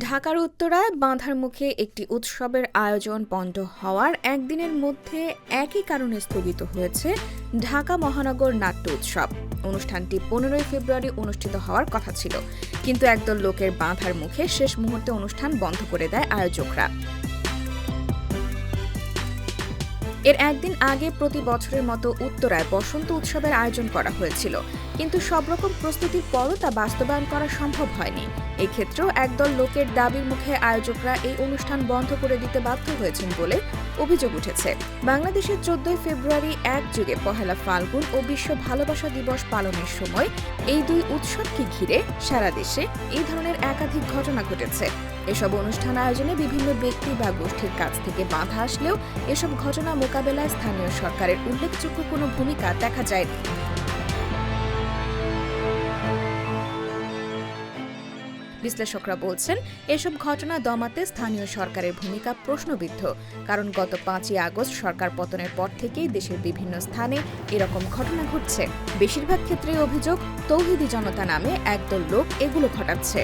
ঢাকার উত্তরায় বাঁধার মুখে একটি উৎসবের আয়োজন বন্ধ হওয়ার একদিনের মধ্যে একই কারণে স্থগিত হয়েছে ঢাকা মহানগর নাট্য উৎসব। অনুষ্ঠানটি পনেরোই ফেব্রুয়ারি অনুষ্ঠিত হওয়ার কথা ছিল। কিন্তু একদল লোকের বাঁধার মুখে শেষ মুহূর্তে অনুষ্ঠান বন্ধ করে দেয় আয়োজকরা। এর একদিন আগে প্রতি বছরের মতো উত্তরায় বসন্ত উৎসবের আয়োজন করা হয়েছিল। কিন্তু সব রকম প্রস্তুতির পরও তা বাস্তবায়ন করা সম্ভব হয়নি। এক্ষেত্রেও একদল লোকের দাবির মুখে আয়োজকরা এই অনুষ্ঠান বন্ধ করে দিতে বাধ্য হয়েছেন বলে অভিযোগ উঠেছে। বাংলাদেশের চোদ্দই ফেব্রুয়ারি এক যুগে পহেলা ফাল্গুন ও বিশ্ব ভালোবাসা দিবস পালনের সময় এই দুই উৎসবকে ঘিরে সারা দেশে এই ধরনের একাধিক ঘটনা ঘটেছে। এসব অনুষ্ঠান আয়োজনে বিভিন্ন ব্যক্তি বা গোষ্ঠীর কাছ থেকে বাধা আসলেও এসব ঘটনা মোকাবেলায় স্থানীয় সরকারের উল্লেখযোগ্য কোনো ভূমিকা দেখা যায়নি। বিশ্লেষকরা বলছেন, এসব ঘটনা দমাতে স্থানীয় সরকারের ভূমিকা প্রশ্নবিদ্ধ, কারণ গত পাঁচই আগস্ট সরকার পতনের পর থেকেই দেশের বিভিন্ন স্থানে এরকম ঘটনা ঘটছে। বেশিরভাগ ক্ষেত্রেই অভিযোগ, তৌহিদি জনতা নামে একদল লোক এগুলো ঘটাচ্ছে।